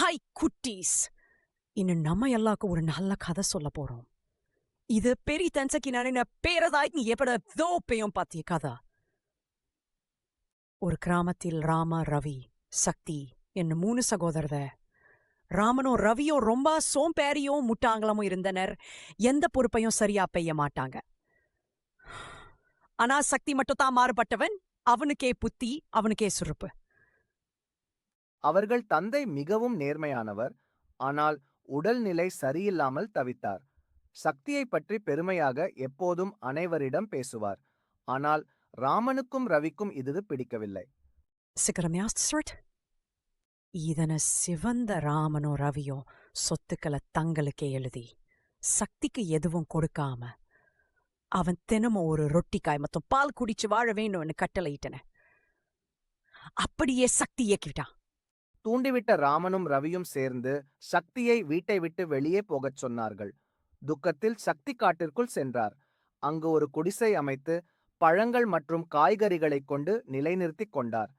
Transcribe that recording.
Hi குட்டீஸ். இன்னும் நம்ம எல்லாருக்கும் ஒரு நல்ல கதை சொல்ல போறோம். இது பெரிய தன்சக்கி நடின பேரதாய் எப்படோ பெயும் பாத்திய கதை? ஒரு கிராமத்தில் ராம ரவி சக்தி என்னும் மூணு சகோதரத ராமனும் ரவியும் ரொம்ப சோம்பேறியும் முட்டாங்களமும் இருந்தனர். எந்த பொறுப்பையும் சரியா பெய்ய மாட்டாங்க. ஆனா சக்தி மட்டும் தான் மாறுபட்டவன். அவனுக்கே புத்தி அவனுக்கே சுருப்பு. அவர்கள் தந்தை மிகவும் நேர்மையானவர். ஆனால் உடல்நிலை சரியில்லாமல் தவித்தார். சக்தியை பற்றி பெருமையாக எப்போதும் அனைவரிடம் பேசுவார். ஆனால் ராமனுக்கும் ரவிக்கும் இது பிடிக்கவில்லை. சீக்கிரம் இதன சிவந்த ராமனோ ரவியோ சொத்துக்களை தங்களுக்கே எழுதி சக்திக்கு எதுவும் கொடுக்காம அவன் தினமும் ஒரு ரொட்டிக்காய் மற்றும் பால் குடிச்சு வாழ வேணும்னு கட்டளையிட்டன. அப்படியே சக்தி இயக்கிட்டான் தூண்டிவிட்ட ராமனும் ரவியும் சேர்ந்து சக்தியை வீட்டை விட்டு வெளியே போகச் சொன்னார்கள். துக்கத்தில் சக்தி காட்டிற்குள் சென்றார். அங்கு ஒரு குடிசை அமைத்து பழங்கள் மற்றும் காய்கறிகளைக் கொண்டு நிலைநிறுத்திக் கொண்டார்.